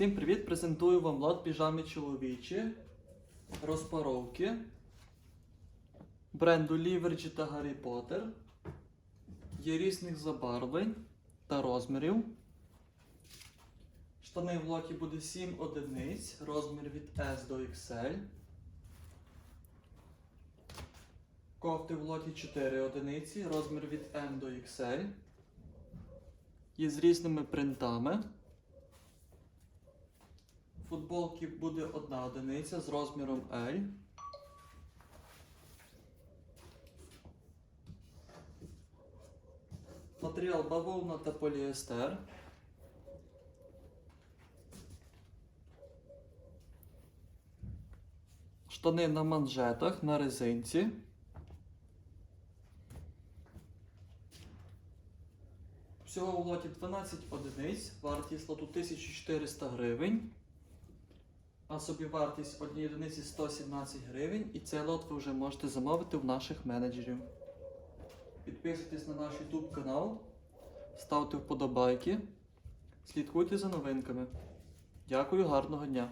Всім привіт! Презентую вам лот піжами чоловічі, розпаровки бренду Ліверджі та Гаррі Поттер. Є різних забарвлень та розмірів. Штани в лоті буде 7 одиниць, розмір від S до XL. Кофти в лоті 4 одиниці, розмір від M до XL. Є з різними принтами. Футболки буде одна одиниця з розміром L. Матеріал бавовна та поліестер. Штани на манжетах на резинці. Всього у лоті 12 одиниць, вартість лоту 1400 гривень. А собі вартість однієї одиниці 117 гривень. І цей лот ви вже можете замовити в наших менеджерів. Підписуйтесь на наш YouTube канал, ставте вподобайки, слідкуйте за новинками. Дякую, гарного дня!